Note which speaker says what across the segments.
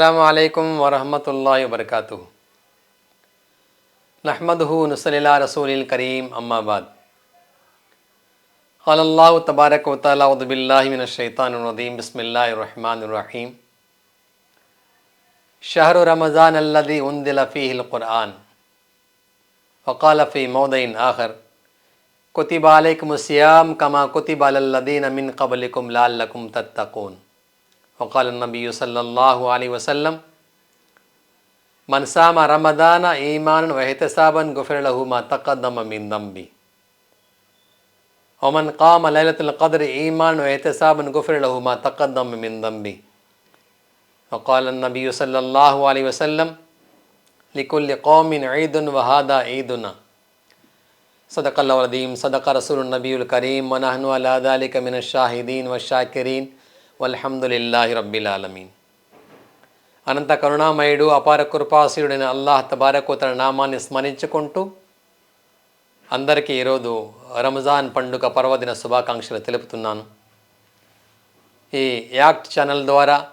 Speaker 1: السلام عليكم ورحمة الله وبركاته. نحمده نصلي على رسول الكريم. أما بعد. قال الله تبارك وتعالى أعوذ بالله من الشيطان الرجيم. بسم الله الرحمن الرحيم. شهر رمضان الذي أنزل فيه القرآن. وقال في موضع آخر كتب عليكم الصيام كما كتب على الذين من قبلكم لعلكم تتقون. وقال النبي صلى الله عليه وسلم من سام رمضان إيمانا واحتسابا غفر له ما تقدم من ذنبه. ومن قام ليلة القدر إيمانا واحتسابا غفر له ما تقدم من ذنبه. وقال النبي صلى الله عليه وسلم لكل قوم عيد وهذا عيدنا. صدق الله العظيم. صدق رسول النبي الكريم. ونحن على ذلك من الشاهدين والشاكرين. వల్హమ్దుల్లాహి రబ్బిల్ ఆలమీన్. అనంత కరుణామయుడు అపార కృపాశీయుడైన అల్లాహ్ తబారకు తన నామాన్ని స్మరించుకుంటూ అందరికీ ఈరోజు రంజాన్ పండుగ పర్వదిన శుభాకాంక్షలు తెలుపుతున్నాను. ఈ యాక్ట్ ఛానల్ ద్వారా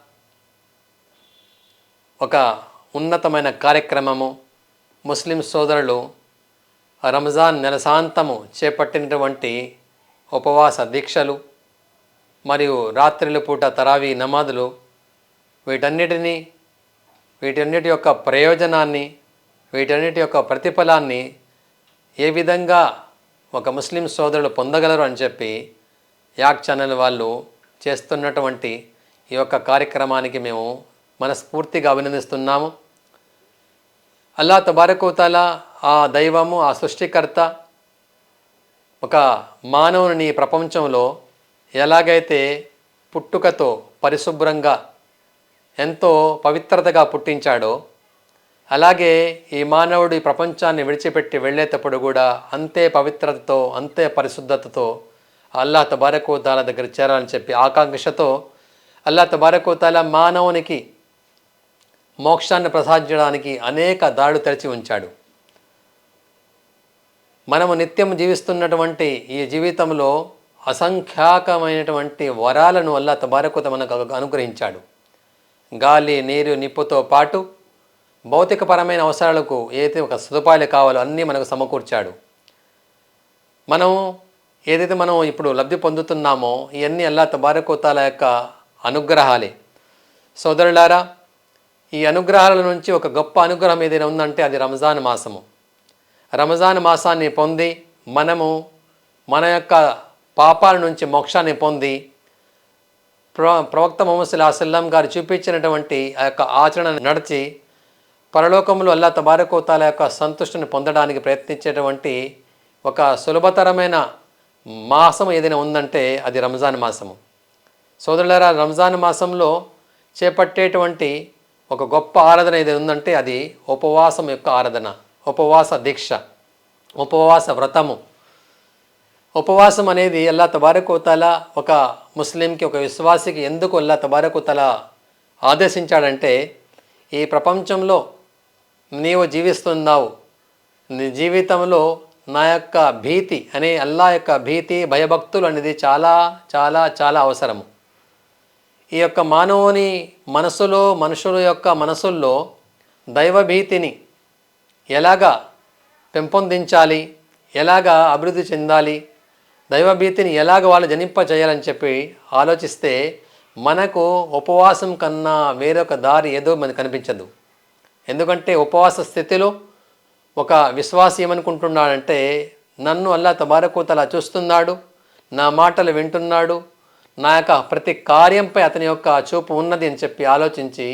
Speaker 1: ఒక ఉన్నతమైన కార్యక్రమము ముస్లిం సోదరులు రంజాన్ నెలసాంతము చేపట్టినటువంటి ఉపవాస దీక్షలు మరియు రాత్రిల పూట తరావీ నమాజులు వీటన్నిటినీ వీటన్నిటి యొక్క ప్రయోజనాన్ని వీటన్నిటి యొక్క ప్రతిఫలాన్ని ఏ విధంగా ఒక ముస్లిం సోదరులు పొందగలరు అని చెప్పి యాక్ ఛానల్ వాళ్ళు చేస్తున్నటువంటి ఈ యొక్క కార్యక్రమానికి మేము మనస్ఫూర్తిగా అభినందిస్తున్నాము. అల్లా తబారకోతాల ఆ దైవము ఆ సృష్టికర్త ఒక మానవుని ప్రపంచంలో ఎలాగైతే పుట్టుకతో పరిశుభ్రంగా ఎంతో పవిత్రతగా పుట్టించాడో అలాగే ఈ మానవుడు ఈ ప్రపంచాన్ని విడిచిపెట్టి వెళ్ళేటప్పుడు కూడా అంతే పవిత్రతతో అంతే పరిశుద్ధతతో అల్లా తబారకోతాల దగ్గర చేరాలని చెప్పి ఆకాంక్షతో అల్లా తబారకోతాల మానవునికి మోక్షాన్ని ప్రసాదించడానికి అనేక దారులు తెరిచి ఉంచాడు. మనము నిత్యం జీవిస్తున్నటువంటి ఈ జీవితంలో అసంఖ్యాకమైనటువంటి వరాలను అల్లా తబారకోత మనకు అనుగ్రహించాడు. గాలి నీరు నిప్పుతో పాటు భౌతికపరమైన అవసరాలకు ఏదైతే ఒక సదుపాయాలు కావాలో అన్నీ మనకు సమకూర్చాడు. మనం ఏదైతే మనం ఇప్పుడు లబ్ధి పొందుతున్నామో ఇవన్నీ అల్లా తబారకుతాల యొక్క అనుగ్రహాలే. సోదరులారా ఈ అనుగ్రహాల నుంచి ఒక గొప్ప అనుగ్రహం ఏదైనా ఉందంటే అది రంజాన్ మాసము. రంజాన్ మాసాన్ని పొంది మనము మన యొక్క పాపాల నుంచి మోక్షాన్ని పొంది ప్ర ప్రవక్త మొహమ్మద్ అసల్లం గారు చూపించినటువంటి ఆ యొక్క ఆచరణ నడిచి పరలోకంలో అల్లా తబారకోతాల యొక్క సంతుష్టిని పొందడానికి ప్రయత్నించేటువంటి ఒక సులభతరమైన మాసం ఏదైనా ఉందంటే అది రంజాన్ మాసము. సోదరులారా రంజాన్ మాసంలో చేపట్టేటువంటి ఒక గొప్ప ఆరాధన ఏదైనా ఉందంటే అది ఉపవాసం యొక్క ఆరాధన ఉపవాస దీక్ష ఉపవాస వ్రతము. ఉపవాసం అనేది అల్లా తబారకోతల ఒక ముస్లింకి ఒక విశ్వాసికి ఎందుకు అల్లా తబారకోతల ఆదేశించాడంటే ఈ ప్రపంచంలో నీవు జీవిస్తున్నావు. నీ జీవితంలో నా యొక్క భీతి అనే అల్లా యొక్క భీతి భయభక్తులు అనేది చాలా చాలా చాలా అవసరము. ఈ యొక్క మానవుని మనసులో మనుషుల యొక్క మనసుల్లో దైవభీతిని ఎలాగా పెంపొందించాలి? ఎలాగా అభివృద్ధి చెందాలి? దైవభీతిని ఎలాగ వాళ్ళు జనింప చేయాలని చెప్పి ఆలోచిస్తే మనకు ఉపవాసం కన్నా వేరొక దారి ఏదో మనకు కనిపించదు. ఎందుకంటే ఉపవాస స్థితిలో ఒక విశ్వాసం ఏమనుకుంటున్నాడంటే నన్ను అల్లా తబారకూతలా చూస్తున్నాడు నా మాటలు వింటున్నాడు నా యొక్క ప్రతి కార్యంపై అతని యొక్క చూపు ఉన్నది అని చెప్పి ఆలోచించి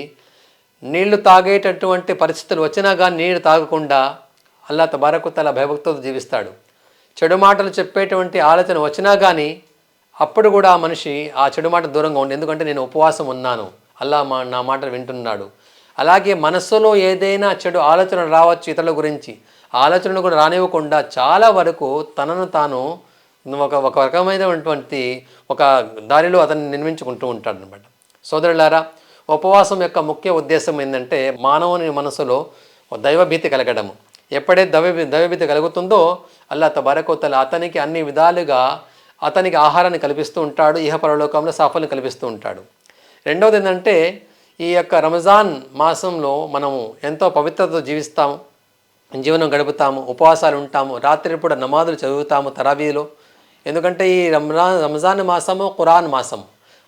Speaker 1: నీళ్ళు తాగేటటువంటి పరిస్థితులు వచ్చినా కానీ నీళ్ళు తాగకుండా అల్లా తబారకుతల భయభక్తులతో జీవిస్తాడు. చెడు మాటలు చెప్పేటువంటి ఆలోచన వచ్చినా కానీ అప్పుడు కూడా ఆ మనిషి ఆ చెడు మాట దూరంగా ఉండి ఎందుకంటే నేను ఉపవాసం ఉన్నాను. అల్లా మా నా మాటలు వింటున్నాడు. అలాగే మనస్సులో ఏదైనా చెడు ఆలోచన రావచ్చు ఇతరుల గురించి. ఆలోచనలు కూడా రానివ్వకుండా చాలా వరకు తనను తాను ఒక ఒక రకమైనటువంటి ఒక దారిలో అతన్ని నిర్మించుకుంటూ ఉంటాడు అనమాట సోదరులారా ఉపవాసం యొక్క ముఖ్య ఉద్దేశం ఏంటంటే మానవుని మనసులో దైవభీతి కలగడము. ఎప్పుడైతే దైవ దైవభీతి కలుగుతుందో అల్లా తబరకోతల అతనికి అన్ని విధాలుగా అతనికి ఆహారాన్ని కల్పిస్తూ ఉంటాడు ఇహ పరలోకంలో సాఫల్యం కల్పిస్తూ ఉంటాడు. రెండవది ఏంటంటే ఈ యొక్క రంజాన్ మాసంలో మనము ఎంతో పవిత్రతతో జీవిస్తాము జీవనం గడుపుతాము ఉపవాసాలు ఉంటాము రాత్రి పూట నమాజులు చదువుతాము తరావీలో ఎందుకంటే ఈ రంజాన్ రంజాన్ మాసము ఖురాన్ మాసము.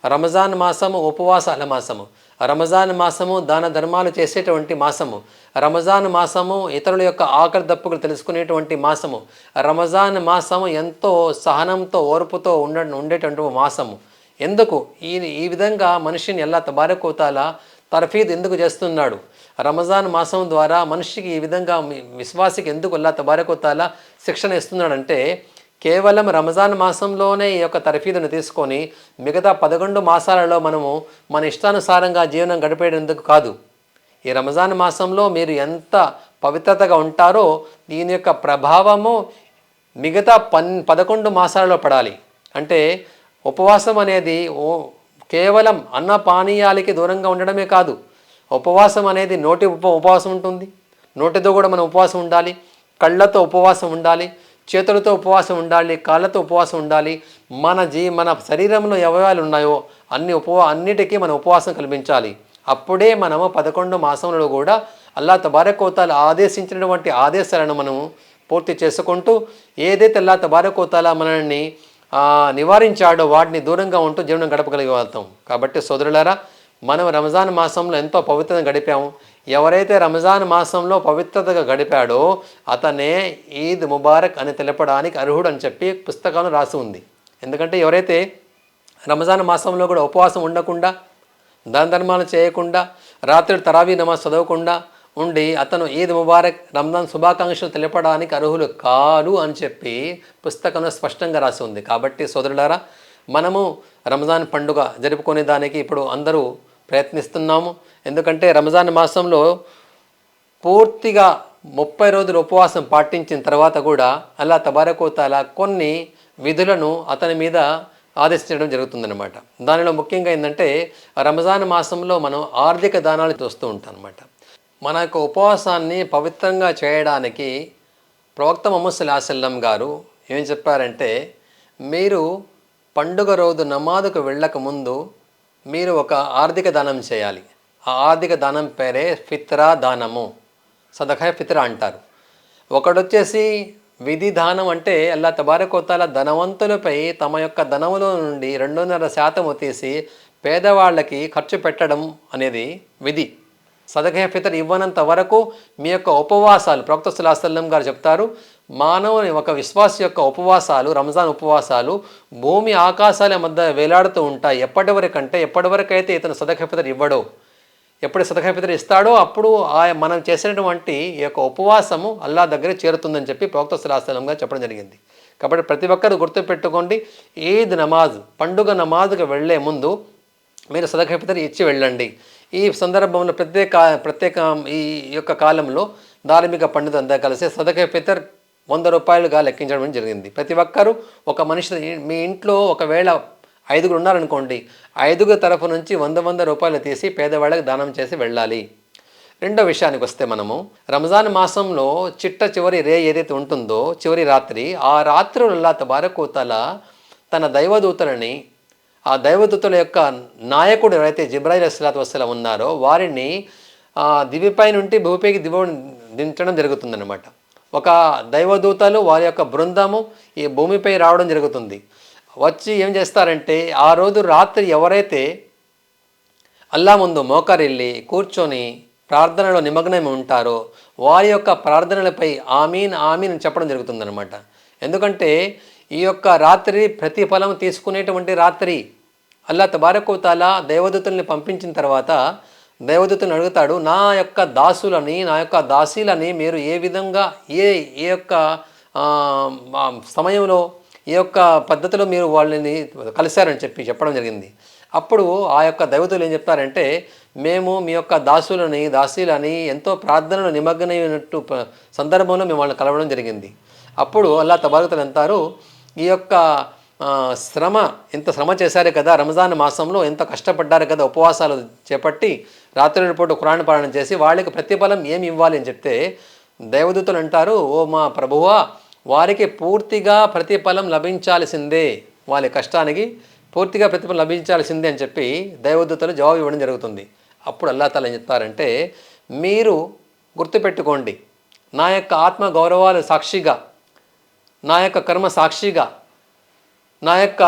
Speaker 1: రమజాన్ మాసము ఉపవాసాల మాసము. రమజాన్ మాసము దాన ధర్మాలు చేసేటువంటి మాసము. రమజాన్ మాసము ఇతరుల యొక్క ఆకలి దప్పులు తెలుసుకునేటువంటి మాసము. రమజాన్ మాసము ఎంతో సహనంతో ఓర్పుతో ఉండ ఉండేటువంటి మాసము. ఎందుకు? ఈ ఈ విధంగా మనిషిని ఎలా తబారకోతాలా? తర్ఫీద్ ఎందుకు చేస్తున్నాడు? రమజాన్ మాసం ద్వారా మనిషికి ఈ విధంగా విశ్వాసికి ఎందుకు అల్లా తబారకోతాలా? శిక్షణ ఇస్తున్నాడంటే కేవలం రంజాన్ మాసంలోనే ఈ యొక్క తర్ఫీదును తీసుకొని మిగతా పదకొండు మాసాలలో మనము మన ఇష్టానుసారంగా జీవనం గడిపేటందుకు కాదు. ఈ రంజాన్ మాసంలో మీరు ఎంత పవిత్రతగా ఉంటారో దీని యొక్క ప్రభావము మిగతా పన్ పదకొండు మాసాలలో పడాలి. అంటే ఉపవాసం అనేది ఓ కేవలం అన్న పానీయాలకి దూరంగా ఉండడమే కాదు. ఉపవాసం అనేది నోటి ఉప ఉపవాసం ఉంటుంది. నోటితో కూడా మనం ఉపవాసం ఉండాలి. కళ్ళతో ఉపవాసం ఉండాలి. చేతులతో ఉపవాసం ఉండాలి కాళ్ళతో ఉపవాసం ఉండాలి. మన జీ మన శరీరంలో అవయవాలు ఉన్నాయో అన్ని ఉపవా అన్నిటికీ మనం ఉపవాసం కల్పించాలి. అప్పుడే మనము పదకొండు మాసంలో కూడా అల్లా తబారకోతాలు ఆదేశించినటువంటి ఆదేశాలను మనము పూర్తి చేసుకుంటూ ఏదైతే అల్లా తబారకోతాల మనల్ని నివారించాడో వాటిని దూరంగా ఉంటూ జీవనం గడపగలిగలుగుతాం కాబట్టి సోదరులారా మనం రంజాన్ మాసంలో ఎంతో పవిత్రత గడిపాము. ఎవరైతే రంజాన్ మాసంలో పవిత్రతగా గడిపాడో అతనే ఈద్ ముబారక్ అని తెలపడానికి అర్హుడు అని చెప్పి పుస్తకంలో రాసి ఉంది. ఎందుకంటే ఎవరైతే రంజాన్ మాసంలో కూడా ఉపవాసం ఉండకుండా దాన ధర్మాలు చేయకుండా రాత్రి తరావీ నమాజ్ చదవకుండా ఉండి అతను ఈద్ ముబారక్ రంజాన్ శుభాకాంక్షలు తెలపడానికి అర్హులు కాదు అని చెప్పి పుస్తకంలో స్పష్టంగా రాసి ఉంది. కాబట్టి సోదరులారా మనము రంజాన్ పండుగ జరుపుకునే దానికి ఇప్పుడు అందరూ ప్రయత్నిస్తున్నాము. ఎందుకంటే రంజాన్ మాసంలో పూర్తిగా ముప్పై రోజులు ఉపవాసం పాటించిన తర్వాత కూడా అలా తబారకోతాల కొన్ని విధులను అతని మీద ఆదేశించడం జరుగుతుందన్నమాట. దానిలో ముఖ్యంగా ఏంటంటే రంజాన్ మాసంలో మనం ఆర్థిక దానాలు చూస్తూ ఉంటాం అనమాట మన యొక్క ఉపవాసాన్ని పవిత్రంగా చేయడానికి ప్రవక్త మొహమ్మద్ సల్లాహసల్లం గారు ఏం చెప్పారంటే మీరు పండుగ రోజు నమాజుకు వెళ్ళక ముందు మీరు ఒక ఆర్థిక దానం చేయాలి. ఆ ఆర్థిక దానం పేరే ఫిత్రా దానము. సదఖా ఫిత్రా అంటారు. ఒకడొచ్చేసి విధి దానం అంటే అల్లా తబారకోతాల ధనవంతులపై తమ యొక్క ధనములో నుండి రెండున్నర శాతము తీసి పేదవాళ్ళకి ఖర్చు పెట్టడం అనేది విధి. సదఖా ఫితర్ ఇవ్వనంత వరకు మీ యొక్క ఉపవాసాలు ప్రవక్త సులాసల్లం గారు చెప్తారు మానవుని ఒక విశ్వాస యొక్క ఉపవాసాలు రంజాన్ ఉపవాసాలు భూమి ఆకాశాల మధ్య వేలాడుతూ ఉంటాయి. ఎప్పటి వరకు అంటే ఎప్పటి వరకు అయితే ఇతను సదఖపితరు ఇవ్వడో ఎప్పుడు సదఖపితరు ఇస్తాడో అప్పుడు ఆ మనం చేసినటువంటి ఈ యొక్క ఉపవాసము అల్లా దగ్గర చేరుతుందని చెప్పి ప్రవక్త సుల్లాసలం చెప్పడం జరిగింది. కాబట్టి ప్రతి ఒక్కరు గుర్తుపెట్టుకోండి ఈద్ నమాజ్ పండుగ నమాజ్కి వెళ్ళే ముందు మీరు సదఖపితరు ఇచ్చి వెళ్ళండి. ఈ సందర్భంలో ప్రత్యేక ప్రత్యేక ఈ యొక్క కాలంలో ధార్మిక పండితులు కలిసి సదఖా ఫితర్ వంద రూపాయలుగా లెక్కించడం జరిగింది. ప్రతి ఒక్కరూ ఒక మనిషి మీ ఇంట్లో ఒకవేళ ఐదుగురు ఉన్నారనుకోండి ఐదుగురు తరఫు నుంచి వంద వంద రూపాయలు తీసి పేదవాళ్ళకి దానం చేసి వెళ్ళాలి. రెండో విషయానికి వస్తే మనము రంజాన్ మాసంలో చిట్ట చివరి రే ఏదైతే ఉంటుందో చివరి రాత్రి ఆ రాత్రులల్లా తబారకూతల తన దైవదూతలని ఆ దైవదూతల యొక్క నాయకుడు ఎవరైతే జిబ్రాయిల్ అస్లాత్ వసలం ఉన్నారో వారిని దివిపై నుండి భూపైకి దివ దించడం జరుగుతుందన్నమాట. ఒక దైవదూతలు వారి యొక్క బృందము ఈ భూమిపై రావడం జరుగుతుంది. వచ్చి ఏం చేస్తారంటే ఆ రోజు రాత్రి ఎవరైతే అల్లా ముందు మోకరిల్లి కూర్చొని ప్రార్థనలో నిమగ్నమై ఉంటారో వారి యొక్క ప్రార్థనలపై ఆమీన్ ఆమీన్ చెప్పడం జరుగుతుందనమాట ఎందుకంటే ఈ యొక్క రాత్రి ప్రతిఫలం తీసుకునేటువంటి రాత్రి. అల్లా తబారకుతాలా దేవదూతల్ని పంపించిన తర్వాత దేవదూతలను అడుగుతాడు నా యొక్క దాసులని నా యొక్క దాసీలని మీరు ఏ విధంగా ఏ ఏ యొక్క సమయంలో ఈ యొక్క పద్ధతిలో మీరు వాళ్ళని కలిశారని చెప్పి చెప్పడం జరిగింది. అప్పుడు ఆ యొక్క దైవతులు ఏం చెప్తారంటే మేము మీ యొక్క దాసులని దాసీలని ఎంతో ప్రార్థనలు నిమగ్నమైనట్టు సందర్భంలో మేము వాళ్ళని కలవడం జరిగింది. అప్పుడు అల్లా తబారకులు అంటారు ఈ యొక్క శ్రమ ఎంత శ్రమ చేశారు కదా రంజాన్ మాసంలో ఎంత కష్టపడ్డారు కదా ఉపవాసాలు చేపట్టి రాత్రి పూట ఖురాన్ పాలన చేసి వాళ్ళకి ప్రతిఫలం ఏమి ఇవ్వాలి అని చెప్తే దైవదూతలు అంటారు ఓ మా ప్రభువా వారికి పూర్తిగా ప్రతిఫలం లభించాల్సిందే వాళ్ళ కష్టానికి పూర్తిగా ప్రతిఫలం లభించాల్సిందే అని చెప్పి దైవదూతలు జవాబు ఇవ్వడం జరుగుతుంది. అప్పుడు అల్లా తాలా ఏం చెప్తారంటే మీరు గుర్తుపెట్టుకోండి నా యొక్క ఆత్మ గౌరవాలు సాక్షిగా నా యొక్క కర్మ సాక్షిగా నా యొక్క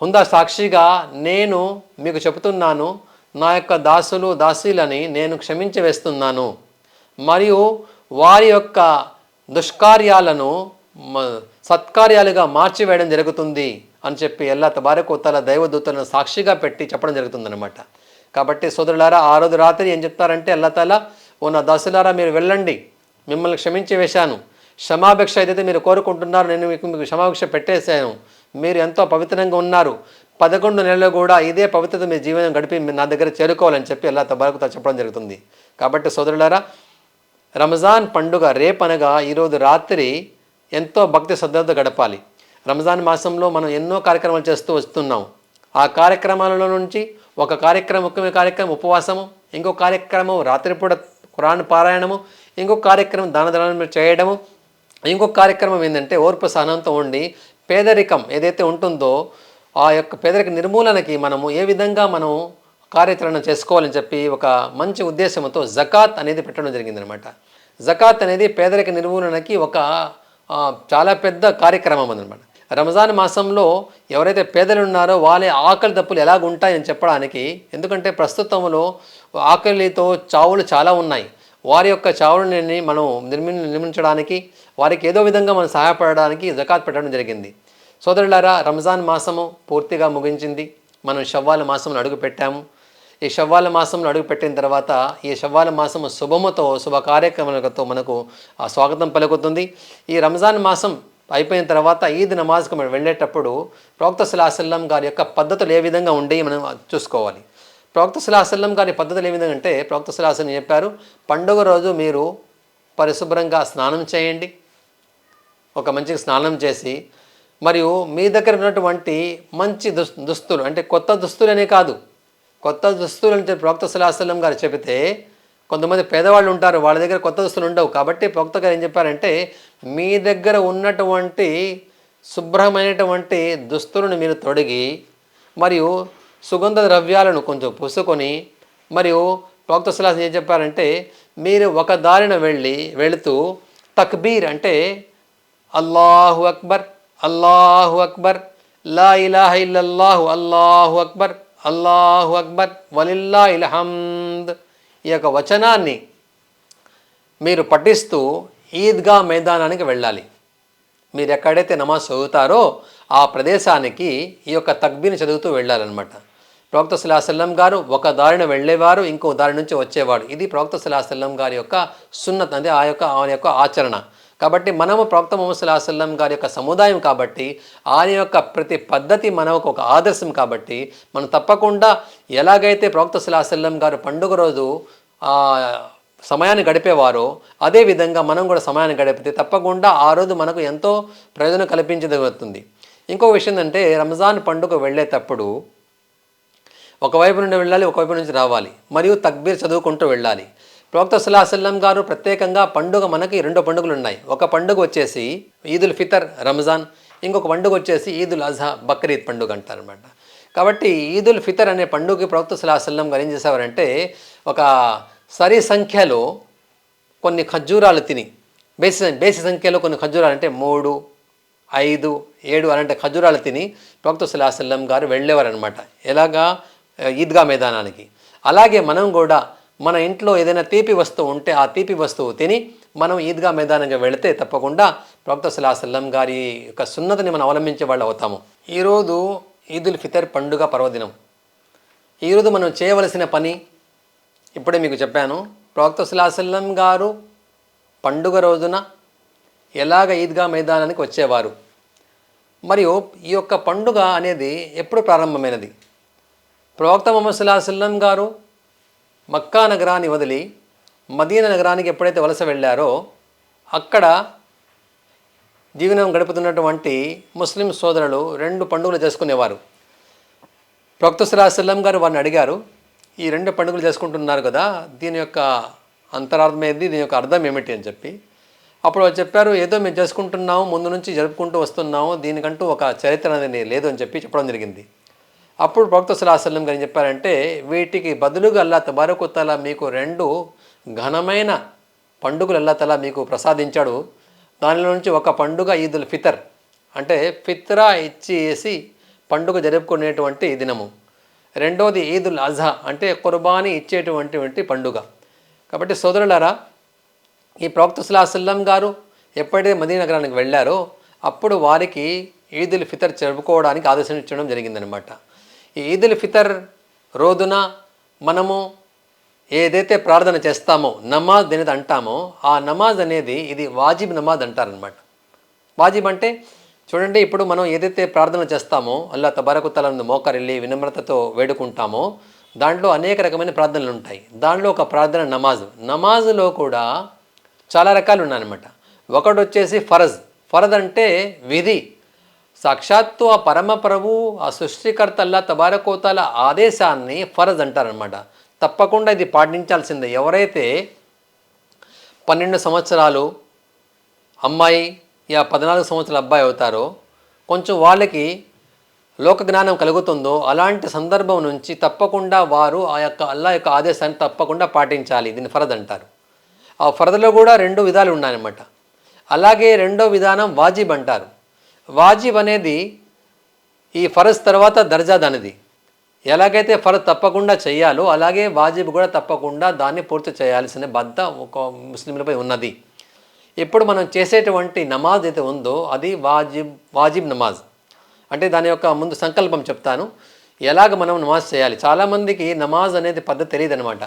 Speaker 1: హుందా సాక్షిగా నేను మీకు చెబుతున్నాను నా యొక్క దాసులు దాసీలని నేను క్షమించి వేస్తున్నాను. మరియు వారి యొక్క దుష్కార్యాలను సత్కార్యాలుగా మార్చివేయడం జరుగుతుంది అని చెప్పి ఎల్లా తబారకు తల దైవదూతలను సాక్షిగా పెట్టి చెప్పడం జరుగుతుందనమాట కాబట్టి సోదరులారా ఆ రోజు రాత్రి ఏం చెప్తారంటే అల్లా తాలా ఓ నా దాసులారా మీరు వెళ్ళండి. మిమ్మల్ని క్షమించి వేశాను. క్షమాభిక్ష ఏదైతే మీరు కోరుకుంటున్నారో నేను మీకు మీకు క్షమాభిక్ష పెట్టేశాను. మీరు ఎంతో పవిత్రంగా ఉన్నారు. పదకొండు నెలలు కూడా ఇదే పవిత్రత మీ జీవనం గడిపి నా దగ్గర చేరుకోవాలని చెప్పి అల్లా తబారకు చెప్పడం జరుగుతుంది. కాబట్టి సోదరులారా రంజాన్ పండుగ రేపనగా ఈరోజు రాత్రి ఎంతో భక్తి శ్రద్ధలతో గడపాలి. రంజాన్ మాసంలో మనం ఎన్నో కార్యక్రమాలు చేస్తూ వస్తున్నాం. ఆ కార్యక్రమాలలో నుంచి ఒక కార్యక్రమం ముఖ్యమైన కార్యక్రమం ఉపవాసము ఇంకో కార్యక్రమం రాత్రిపూట ఖురాన్ పారాయణము ఇంకొక కార్యక్రమం దాన దానం చేయడము ఇంకొక కార్యక్రమం ఏంటంటే ఓర్పు సహనంతో ఉండి పేదరికం ఏదైతే ఉంటుందో ఆ యొక్క పేదరిక నిర్మూలనకి మనము ఏ విధంగా మనం కార్యాచరణ చేసుకోవాలని చెప్పి ఒక మంచి ఉద్దేశంతో జకాత్ అనేది పెట్టడం జరిగిందనమాట జకాత్ అనేది పేదరిక నిర్మూలనకి ఒక చాలా పెద్ద కార్యక్రమం అనమాట రంజాన్ మాసంలో ఎవరైతే పేదలు ఉన్నారో వాళ్ళే ఆకలి దప్పులు ఎలాగ ఉంటాయని చెప్పడానికి ఎందుకంటే ప్రస్తుతంలో ఆకలితో చావులు చాలా ఉన్నాయి. వారి యొక్క చావులని మనం నిర్మి నిర్మించడానికి వారికి ఏదో విధంగా మనం సహాయపడడానికి జకాత్ పెట్టడం జరిగింది. సోదరులారా రంజాన్ మాసము పూర్తిగా ముగించింది. మనం షవ్వాల మాసంలో అడుగు పెట్టాము ఈ షవ్వాల మాసంలో అడుగుపెట్టిన తర్వాత ఈ షవ్వాల మాసము శుభముతో శుభ కార్యక్రమాలతో మనకు ఆ స్వాగతం పలుకుతుంది. ఈ రంజాన్ మాసం అయిపోయిన తర్వాత ఈద్ నమాజ్కి మనం వెళ్ళేటప్పుడు ప్రవక్త సులాసల్లం గారి యొక్క పద్ధతులు ఏ విధంగా ఉండి మనం చూసుకోవాలి. ప్రవక్త సులాసల్లం గారి పద్ధతులు ఏ విధంగా అంటే ప్రవక్త సలాసల్లం చెప్పారు పండుగ రోజు మీరు పరిశుభ్రంగా స్నానం చేయండి. ఒక మంచి స్నానం చేసి మరియు మీ దగ్గర ఉన్నటువంటి మంచి దుస్ దుస్తులు అంటే కొత్త దుస్తులనే కాదు. కొత్త దుస్తులు అంటే ప్రవక్త సులాసలం గారు చెబితే కొంతమంది పేదవాళ్ళు ఉంటారు వాళ్ళ దగ్గర కొత్త దుస్తులు ఉండవు. కాబట్టి ప్రవక్త గారు ఏం చెప్పారంటే మీ దగ్గర ఉన్నటువంటి శుభ్రమైనటువంటి దుస్తులను మీరు తొడిగి మరియు సుగంధ ద్రవ్యాలను కొంచెం పూసుకొని మరియు ప్రవక్త సలాహం ఏం చెప్పారంటే మీరు ఒక దారిన వెళ్ళి వెళుతూ తక్బీర్ అంటే అల్లాహు అక్బర్ అల్లాహు అక్బర్ లా ఇలాహ ఇల్లల్లాహు అల్లాహు అక్బర్ అల్లాహు అక్బర్ వలిల్లా ఇల్హమ్ద్ ఈ యొక్క వచనాన్ని మీరు పఠిస్తూ ఈద్గా మైదానానికి వెళ్ళాలి. మీరు ఎక్కడైతే నమాజ్ చదువుతారో ఆ ప్రదేశానికి ఈ యొక్క తక్బీని చదువుతూ వెళ్ళాలన్నమాట. ప్రవక్త సులాసల్లం గారు ఒక దారిన వెళ్ళేవారు ఇంకో దారి నుంచి వచ్చేవాడు. ఇది ప్రవక్త సులాసల్లం గారి యొక్క సున్నత్ అంటే ఆ యొక్క ఆయన యొక్క ఆచరణ. కాబట్టి మనము ప్రవక్త మొహమ్మద్ సల్లాహసల్లం గారి యొక్క సముదాయం కాబట్టి ఆయన యొక్క ప్రతి పద్ధతి మనకు ఒక ఆదర్శం కాబట్టి మనం తప్పకుండా ఎలాగైతే ప్రవక్త సల్లాహసల్లం గారు పండుగ రోజు సమయాన్ని గడిపేవారో అదే విధంగా మనం కూడా సమయాన్ని గడిపితే తప్పకుండా ఆ రోజు మనకు ఎంతో ప్రయోజనం కల్పించదవుతుంది ఇంకో విషయం ఏంటంటే రంజాన్ పండుగ వెళ్ళేటప్పుడు ఒకవైపు నుండి వెళ్ళాలి ఒకవైపు నుంచి రావాలి. మరియు తక్బీర్ చదువుకుంటూ వెళ్ళాలి. ప్రవక్త సల్లాహసల్లం గారు ప్రత్యేకంగా పండుగ మనకి రెండు పండుగలు ఉన్నాయి. ఒక పండుగ వచ్చేసి ఈదుల్ ఫితర్ రంజాన్ ఇంకొక పండుగ వచ్చేసి ఈదుల్ అజహా బక్రీద్ పండుగ అంటారనమాట కాబట్టి ఈదుల్ ఫితర్ అనే పండుగకి ప్రవక్త సల్లాహసల్లం గారు ఏం చేసేవారంటే ఒక సరి సంఖ్యలో కొన్ని ఖర్జూరాలు తిని బేసి బేసి సంఖ్యలో కొన్ని ఖర్జూరాలు అంటే మూడు ఐదు ఏడు అలాంటి ఖజూరాలు తిని ప్రవక్త సల్లాహసల్లం గారు వెళ్ళేవారనమాట ఎలాగా? ఈద్గా మైదానానికి. అలాగే మనం కూడా మన ఇంట్లో ఏదైనా తీపి వస్తువు ఉంటే ఆ తీపి వస్తువు తిని మనం ఈద్గా మైదానంగా వెళితే తప్పకుండా ప్రవక్త సల్లాహసల్లం గారి యొక్క సున్నతిని మనం అవలంబించే వాళ్ళు అవుతాము. ఈరోజు ఈదుల్ ఫితర్ పండుగ పర్వదినం. ఈరోజు మనం చేయవలసిన పని ఇప్పుడే మీకు చెప్పాను ప్రవక్త సల్లాహసల్లం గారు పండుగ రోజున ఎలాగ ఈద్గా మైదానానికి వచ్చేవారు? మరియు ఈ యొక్క పండుగ అనేది ఎప్పుడు ప్రారంభమైనది? ప్రవక్త ముహమ్మద్ సల్లాహసల్లం గారు మక్కా నగరాన్ని వదిలి మదీనా నగరానికి ఎప్పుడైతే వలస వెళ్ళారో అక్కడ జీవనం గడుపుతున్నటువంటి ముస్లిం సోదరులు రెండు పండుగలు చేసుకునేవారు. ప్రొక్త సల్లాహసల్లం గారు వారిని అడిగారు ఈ రెండు పండుగలు చేసుకుంటున్నారు కదా దీని యొక్క అంతరార్థం ఏది దీని యొక్క అర్థం ఏమిటి అని చెప్పి. అప్పుడు చెప్పారు ఏదో మేము చేసుకుంటున్నాము ముందు నుంచి జరుపుకుంటూ వస్తున్నాము దీనికంటూ ఒక చరిత్ర అనేది లేదు అని చెప్పి చెప్పడం జరిగింది. అప్పుడు ప్రవక్త సలాహసలం గారు ఏం చెప్పారంటే వీటికి బదులుగా అల్లా తబారకుతల మీకు రెండు ఘనమైన పండుగలు అల్లా తల మీకు ప్రసాదించాడు. దానిలో నుంచి ఒక పండుగ ఈదుల్ ఫితర్. అంటే ఫిత్రా ఇచ్చేసి పండుగ జరుపుకునేటువంటి దినము. రెండోది ఈదుల్ అజహా అంటే కుర్బానీ ఇచ్చేటువంటి పండుగ. కాబట్టి సోదరులారా ఈ ప్రవక్త సుల్లాసల్లం గారు ఎప్పుడైతే మదీ నగరానికి వెళ్ళారో అప్పుడు వారికి ఈదుల్ ఫితర్ జరుపుకోవడానికి ఆదేశించడం జరిగిందనమాట ఈదుల్ ఫితర్ రోజున మనము ఏదైతే ప్రార్థన చేస్తామో నమాజ్ అనేది అంటామో ఆ నమాజ్ అనేది ఇది వాజిబ్ నమాజ్ అంటారనమాట వాజిబ్ అంటే చూడండి ఇప్పుడు మనం ఏదైతే ప్రార్థన చేస్తామో అల్లా తబారకుతలను మోకరిల్లి వినమ్రతతో వేడుకుంటామో దాంట్లో అనేక రకమైన ప్రార్థనలు ఉంటాయి. దాంట్లో ఒక ప్రార్థన నమాజ్. నమాజ్లో కూడా చాలా రకాలు ఉన్నాయన్నమాట. ఒకటి వచ్చేసి ఫరజ్. ఫరజ్ అంటే విధి. సాక్షాత్తు ఆ పరమ ప్రభు ఆ సృష్టికర్తల్లా తబారకోతాల ఆదేశాన్ని ఫరజ్ అంటారనమాట తప్పకుండా ఇది పాటించాల్సిందే. ఎవరైతే పన్నెండు సంవత్సరాలు అమ్మాయి యా పద్నాలుగు సంవత్సరాల అబ్బాయి అవుతారో కొంచెం వాళ్ళకి లోక జ్ఞానం కలుగుతుందో అలాంటి సందర్భం నుంచి తప్పకుండా వారు ఆ యొక్క అల్లా యొక్క ఆదేశాన్ని తప్పకుండా పాటించాలి. దీన్ని ఫరద్ అంటారు. ఆ ఫరద్లో కూడా రెండు విధాలు ఉన్నాయన్నమాట. అలాగే రెండో విధానం వాజిబ్ అంటారు. వాజిబ్ అనేది ఈ ఫరజ్ తర్వాత దర్జా దానిది. ఎలాగైతే ఫరజ్ తప్పకుండా చేయాలో అలాగే వాజిబ్ కూడా తప్పకుండా దాన్ని పూర్తి చేయాల్సిన బద్ద ఒక ముస్లింలపై ఉన్నది. ఇప్పుడు మనం చేసేటువంటి నమాజ్ అయితే ఉందో అది వాజిబ్ వాజిబ్ నమాజ్. అంటే దాని యొక్క ముందు సంకల్పం చెప్తాను. ఎలాగ మనం నమాజ్ చేయాలి? చాలామందికి నమాజ్ అనేది పద్ధతి తెలియదు అనమాట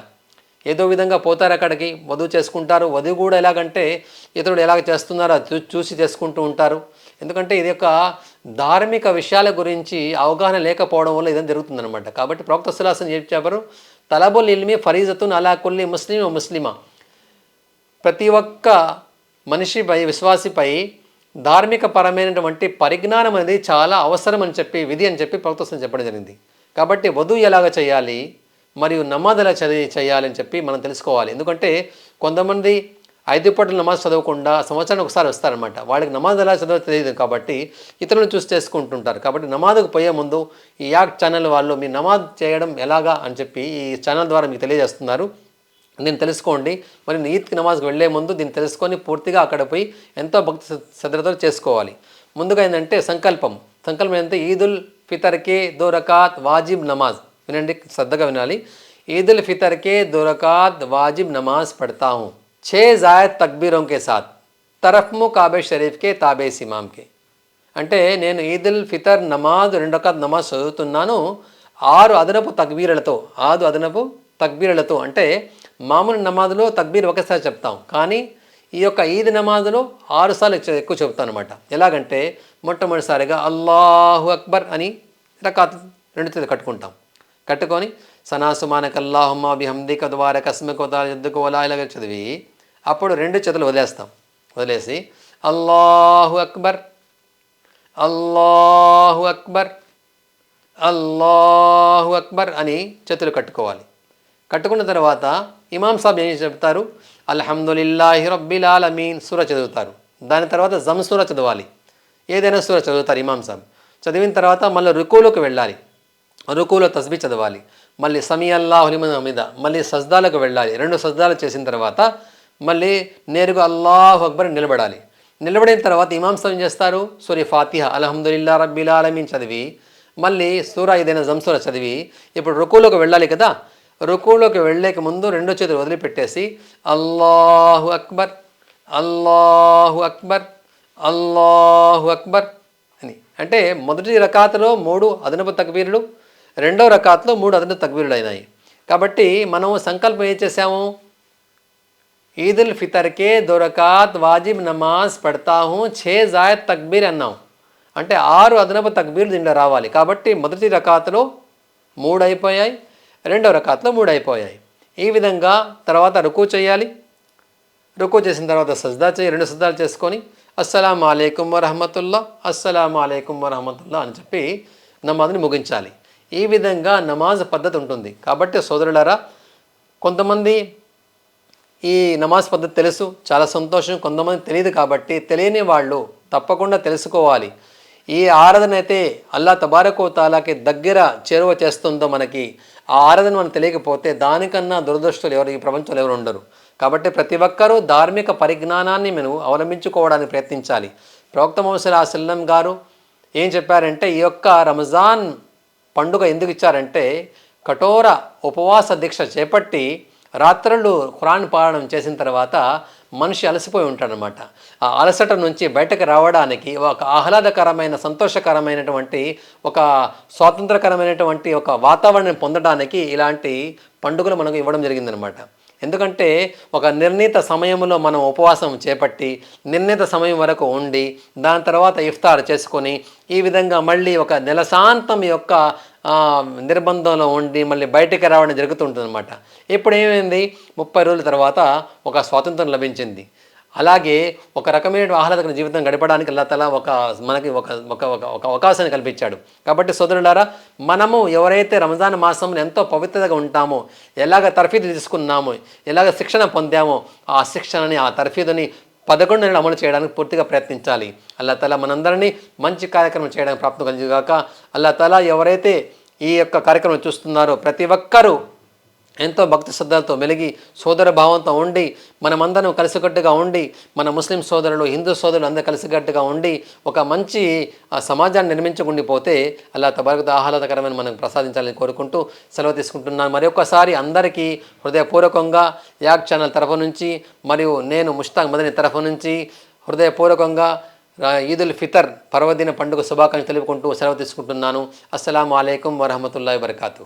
Speaker 1: ఏదో విధంగా పోతారు అక్కడికి వధువు చేసుకుంటారు. వధువు కూడా ఎలాగంటే ఇతరుడు ఎలాగ చేస్తున్నారో చూ- చూసి చేసుకుంటూ ఉంటారు. ఎందుకంటే ఇది యొక్క ధార్మిక విషయాల గురించి అవగాహన లేకపోవడం వల్ల ఇదని జరుగుతుందనమాట కాబట్టి ప్రవక్త సులాసన్ ఏం చెప్పారు? తలబుల్ ఇల్మి ఫరీజతున్ అలా కొల్లి ముస్లిం ముస్లిమా. ప్రతి ఒక్క మనిషిపై విశ్వాసిపై ధార్మిక పరమైనటువంటి పరిజ్ఞానం అనేది చాలా అవసరం అని చెప్పి విధి అని చెప్పి ప్రవక్త చెప్పడం జరిగింది. కాబట్టి వధువు ఎలాగ చేయాలి? మరియు నమాజ్ ఎలా చదివి చేయాలని చెప్పి మనం తెలుసుకోవాలి. ఎందుకంటే కొంతమంది ఐదు పూటలు నమాజ్ చదవకుండా సంవత్సరానికి ఒకసారి వస్తారనమాట వాళ్ళకి నమాజ్ ఎలా చదవ తెలియదు కాబట్టి ఇతరులను చూసి చేసుకుంటుంటారు. కాబట్టి నమాజ్కు పోయే ముందు ఈ యాక్ ఛానల్ వాళ్ళు మీ నమాజ్ చేయడం ఎలాగా అని చెప్పి ఈ ఛానల్ ద్వారా మీకు తెలియజేస్తున్నారు. దీన్ని తెలుసుకోండి. మరి ఈద్కి నమాజ్కి వెళ్ళే ముందు దీన్ని తెలుసుకొని పూర్తిగా అక్కడ పోయి ఎంతో భక్తి శ్ర- శ్రద్ధతో చేసుకోవాలి. ముందుగా ఏంటంటే సంకల్పం. సంకల్పం ఏంటంటే ఈదుల్ ఫితర్కే దోరకాత్ వాజిబ్ నమాజ్. వినండి శ్రద్ధగా వినాలి. ఈదుల్ ఫితర్కే దోరకాత్ వాజిబ్ నమాజ్ పడతాము. छः जायद तकबीरों के साथ तरफमु కాబే షరీఫ్కే తాబే ఇమామ్కే అంటే నేను ఈదుల్ ఫితర్ నమాజ్ రెండు రకాల నమాజ్ చదువుతున్నాను ఆరు అదనపు తక్బీరలతో ఆరు అదనపు తక్బీరలతో అంటే మామూలు నమాజ్లో తక్బీర్ ఒకసారి చెప్తాం కానీ ఈ యొక్క ఈద్ నమాజ్లో ఆరు సార్లు ఎక్కువ- ఎక్కువ చెప్తాను అనమాట ఎలాగంటే మొట్టమొదటిసారిగా అల్లాహు అక్బర్ అని రకాత్ రెండు చేతులు కట్టుకుంటాం కట్టుకొని సనాసుమానక బిహందిక బిహమ్దిక ద్వార కస్మకు ఎద్దుకు ఇలాగ చదివి అప్పుడు రెండు చేతులు వదిలేస్తాం. వదిలేసి అల్లాహు అక్బర్ అల్లాహు అక్బర్ అల్లాహు అక్బర్ అని చేతులు కట్టుకోవాలి. కట్టుకున్న తర్వాత ఇమాం సాబ్ ఏం చెప్తారు? అల్హమ్దుల్లాహి రబ్బిల్ అమీన్ సూర చదువుతారు. దాని తర్వాత జమ్ చదవాలి. ఏదైనా సూర చదువుతారు ఇమాం సాబ్. చదివిన తర్వాత మళ్ళీ రుకులోకి వెళ్ళాలి. రుకులో తస్బీ చదవాలి. మళ్ళీ సమీ హులిమన్ మీద మళ్ళీ సజ్దాలకు వెళ్ళాలి. రెండు సజ్దాలు చేసిన తర్వాత మళ్ళీ నేరుగా అల్లాహు అక్బర్ నిలబడాలి. నిలబడిన తర్వాత ఇమాంసం ఏం చేస్తారు? సూర్య ఫాతిహ అలహమ్దుల్లా రబ్బిల్ ఆలమీన్ చదివి మళ్ళీ సూర ఏదైనా జంసూర చదివి ఇప్పుడు రుకులోకి వెళ్ళాలి కదా? రుకులోకి వెళ్ళేక ముందు రెండో చేతులు వదిలిపెట్టేసి అల్లాహు అక్బర్ అల్లాహు అక్బర్ అల్లాహు అక్బర్ అని. అంటే మొదటి రకాతలో మూడు అదనపు తక్బీరులు రెండో రకాత్లో మూడు అదనపు తక్బీరులు అయినాయి కాబట్టి మనం సంకల్పం ఏం చేసాము ఈద్ ఉల్ ఫితర్కే దొరకాత్ వాజిబ్ నమాజ్ పడతా ఛే జాయద్ తక్బీర్ అన్నాం. అంటే ఆరు అదనపు తక్బీర్లు దీంట్లో రావాలి. కాబట్టి మొదటి రకాతులో మూడు అయిపోయాయి రెండో రకాతులో మూడు అయిపోయాయి. ఈ విధంగా తర్వాత రుకు చేయాలి. రుకు చేసిన తర్వాత సజ్దా చేయి రెండు సజ్దాలు చేసుకొని అస్సలం అలైకుం వరహమతుల్లా అస్సలం అలైకుం వరహమతుల్లా అని చెప్పి నమాజ్ని ముగించాలి. ఈ విధంగా నమాజ్ పద్ధతి ఉంటుంది. కాబట్టి సోదరులారా కొంతమంది ఈ నమాజ్ పద్ధతి తెలుసు చాలా సంతోషం కొంతమంది తెలియదు కాబట్టి తెలియని వాళ్ళు తప్పకుండా తెలుసుకోవాలి. ఈ ఆరాధన అయితే అల్లా తబారకో తాలాకి దగ్గర చేరువ చేస్తుందో మనకి ఆ ఆరాధన మనం తెలియకపోతే దానికన్నా దురదృష్టులు ఎవరు ఈ ప్రపంచంలో ఎవరు ఉండరు. కాబట్టి ప్రతి ఒక్కరూ ధార్మిక పరిజ్ఞానాన్ని మనం అవలంబించుకోవడానికి ప్రయత్నించాలి. ప్రవక్త మొహమ్మద్ సల్లం గారు ఏం చెప్పారంటే ఈ యొక్క రంజాన్ పండుగ ఎందుకు ఇచ్చారంటే కఠోర ఉపవాస దీక్ష చేపట్టి రాత్రులు ఖురాన్ పారాయణం చేసిన తర్వాత మనిషి అలసిపోయి ఉంటాడనమాట. ఆ అలసట నుంచి బయటకు రావడానికి ఒక ఆహ్లాదకరమైన సంతోషకరమైనటువంటి ఒక స్వాతంత్రకరమైనటువంటి ఒక వాతావరణం పొందడానికి ఇలాంటి పండుగలు మనకు ఇవ్వడం జరిగిందనమాట. ఎందుకంటే ఒక నిర్ణీత సమయంలో మనం ఉపవాసం చేపట్టి నిర్ణీత సమయం వరకు ఉండి దాని తర్వాత ఇఫ్తార్ చేసుకొని ఈ విధంగా మళ్ళీ ఒక నెలశాంతం యొక్క నిర్బంధంలో ఉండి మళ్ళీ బయటికి రావడం జరుగుతుంటుందన్నమాట. ఇప్పుడు ఏమైంది? ముప్పై రోజుల తర్వాత ఒక స్వాతంత్రం లభించింది. అలాగే ఒక రకమైన ఆహ్లాదకర జీవితం గడపడానికి అల్లా తల ఒక మనకి ఒక ఒక ఒక ఒక అవకాశాన్ని కల్పించాడు. కాబట్టి సోదరులారా మనము ఎవరైతే రంజాన్ మాసంలో ఎంతో పవిత్రతగా ఉంటామో ఎలాగ తర్ఫీదు తీసుకున్నామో ఎలాగ శిక్షణ పొందామో ఆ శిక్షణని ఆ తర్ఫీదుని పదకొండు నెలలు అమలు చేయడానికి పూర్తిగా ప్రయత్నించాలి. అల్లా తల మనందరినీ మంచి కార్యక్రమం చేయడానికి ప్రాప్తం కలిగాక అల్లా తల ఎవరైతే ఈ యొక్క కార్యక్రమం చూస్తున్నారో ప్రతి ఒక్కరూ ఎంతో భక్తి శ్రద్ధలతో మెలిగి సోదర భావంతో ఉండి మనమందరం కలిసికట్టుగా ఉండి మన ముస్లిం సోదరులు హిందూ సోదరులు అందరూ కలిసికట్టుగా ఉండి ఒక మంచి సమాజాన్ని నిర్మించుకుండిపోతే అలా తబరకత ఆహ్లాదకరమైన మనం ప్రసాదించాలని కోరుకుంటూ సెలవు తీసుకుంటున్నాను. మరొకసారి అందరికీ హృదయపూర్వకంగా యాక్ ఛానల్ తరఫు నుంచి మరియు నేను ముష్తాక్ మదని తరఫు నుంచి హృదయపూర్వకంగా ఈదుల్ ఫితర్ పర్వదిన పండుగ శుభాకాంక్షలు తెలుపుకుంటూ సెలవు తీసుకుంటున్నాను. అస్సలం అయికం వరహమతుల్లా వరకాతూ